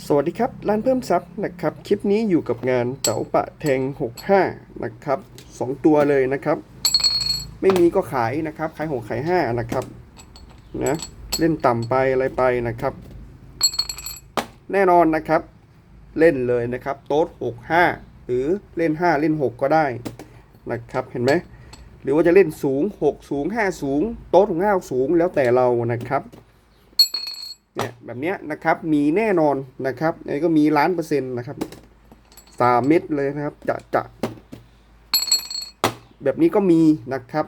สวัสดีครับ ร้านเพิ่มทรัพย์นะครับ คลิปนี้อยู่กับงานเต๋าปะแทง 65 นะครับ 2 ตัวเลยนะครับ ไม่มีก็ขายนะครับ ขาย6ขาย5นะครับนะเล่นต่ำไปอะไรไปนะครับ แน่นอนนะครับ เล่นเลยนะครับ โต๊ด65 หรือเล่น 5 เล่น 6 ก็ได้นะครับเห็นไหมหรือว่าจะเล่นสูง 6 สูง 5 สูง โต๊ดของ5สูงแล้วแต่เรานะครับ เนี่ยแบบเนี้ยนะครับมีแน่นอนนะครับไอ้ก็มีล้านเปอร์เซ็นต์นะครับสามเม็ดเลยนะครับ จะจะแบบนี้ก็มีนะครับ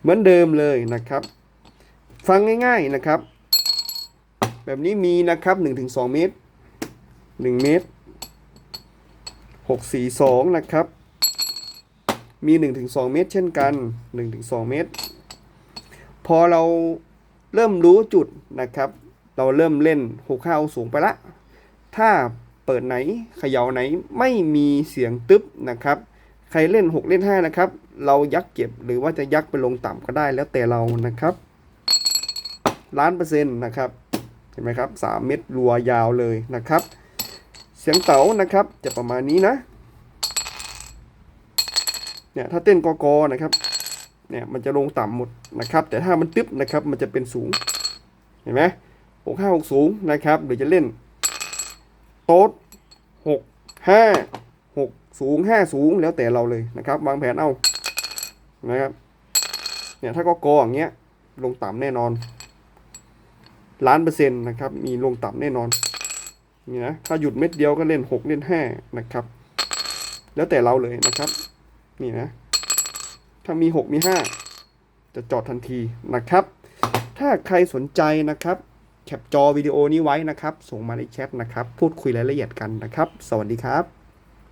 เหมือนเดิมเลยนะครับ ฟังง่ายๆนะครับ แบบนี้มีนะครับ1-2 เมตร 1 เมตร 642 นะครับ มี 1-2 เมตร เช่นกัน 1-2 เมตร พอเรา เริ่มรู้จุดนะครับ เราเริ่มเล่นหกข้าสูงไปละ ถ้าเปิดไหนเขย่าไหนไม่มีเสียงตึ๊บนะครับ ใครเล่น 6 เล่น 5 นะครับ เรายักเก็บหรือว่าจะยักไปลงต่ำก็ได้แล้วแต่เรานะครับล้านเปอร์เซ็นต์นะครับเห็นไหมครับ3เม็ดรัวยาวเลยนะครับ เสียงเต๋านะครับจะประมาณนี้นะเนี่ยถ้าเต้นกอกอนะครับ เนี่ยมันจะลงต่ำหมดนะครับ แต่ถ้ามันตึ๊บนะครับมันจะเป็นสูง เห็นไหมหกห้าหกสูงนะครับหรือจะเล่น โต๊ดหกห้าหกสูงห้าสูงแล้วแต่เราเลยนะครับ วางแผนเอานะครับเนี่ยถ้าก็กออย่างเงี้ยลงต่ำแน่นอนล้านเปอร์เซ็นต์นะครับ มีลงต่ำแน่นอน นี่นะ ถ้าหยุดเม็ดเดียวก็เล่นหกเล่นห้านะครับ แล้วแต่เราเลยนะครับ นี่นะ ถ้ามี 6 มี 5 จะจอดทันทีนะครับ ถ้าใครสนใจนะครับแคปจอวิดีโอนี้ไว้นะครับ ส่งมาในแชทนะครับ พูดคุยรายละเอียดกันนะครับ สวัสดีครับ